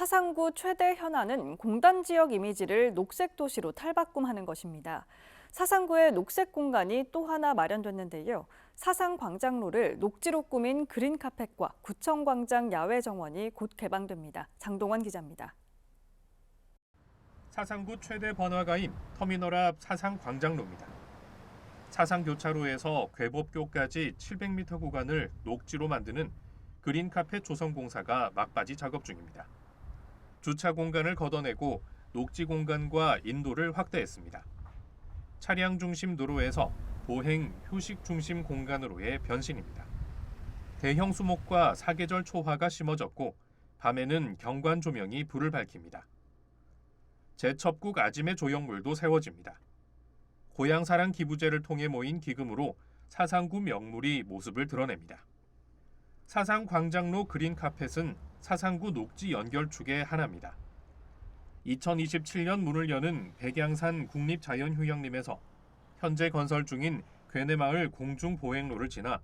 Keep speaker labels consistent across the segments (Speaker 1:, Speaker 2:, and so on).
Speaker 1: 사상구 최대 현안은 공단 지역 이미지를 녹색 도시로 탈바꿈하는 것입니다. 사상구에 녹색 공간이 또 하나 마련됐는데요. 사상 광장로를 녹지로 꾸민 그린 카펫과 구청 광장 야외 정원이 곧 개방됩니다. 장동원 기자입니다.
Speaker 2: 사상구 최대 번화가인 터미널 앞 사상 광장로입니다. 사상 교차로에서 괴법교까지 700m 구간을 녹지로 만드는 그린 카펫 조성 공사가 막바지 작업 중입니다. 주차 공간을 걷어내고 녹지 공간과 인도를 확대했습니다. 차량 중심 도로에서 보행 휴식 중심 공간으로의 변신입니다. 대형 수목과 사계절 초화가 심어졌고 밤에는 경관 조명이 불을 밝힙니다. 제첩국 아짐의 조형물도 세워집니다. 고향사랑 기부제를 통해 모인 기금으로 사상구 명물이 모습을 드러냅니다. 사상 광장로 그린 카펫은 사상구 녹지 연결축의 하나입니다. 2027년 문을 여는 백양산 국립자연휴양림에서 현재 건설 중인 괴내마을 공중보행로를 지나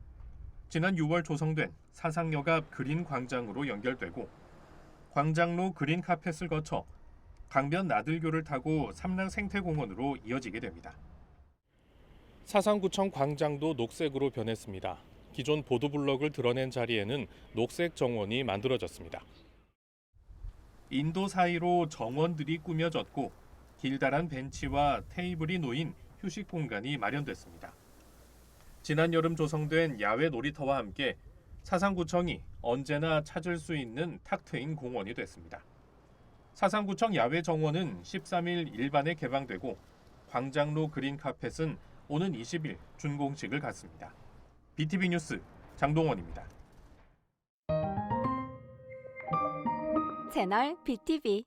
Speaker 2: 지난 6월 조성된 사상역 앞 그린 광장으로 연결되고 광장로 그린 카펫을 거쳐 강변 나들교를 타고 삼랑 생태공원으로 이어지게 됩니다. 사상구청 광장도 녹색으로 변했습니다. 기존 보도블럭을 드러낸 자리에는 녹색 정원이 만들어졌습니다. 인도 사이로 정원들이 꾸며졌고 길다란 벤치와 테이블이 놓인 휴식 공간이 마련됐습니다. 지난 여름 조성된 야외 놀이터와 함께 사상구청이 언제나 찾을 수 있는 탁 트인 공원이 됐습니다. 사상구청 야외 정원은 13일 일반에 개방되고 광장로 그린 카펫은 오는 20일 준공식을 갖습니다. BTV 뉴스 장동원입니다.
Speaker 3: 채널 BTV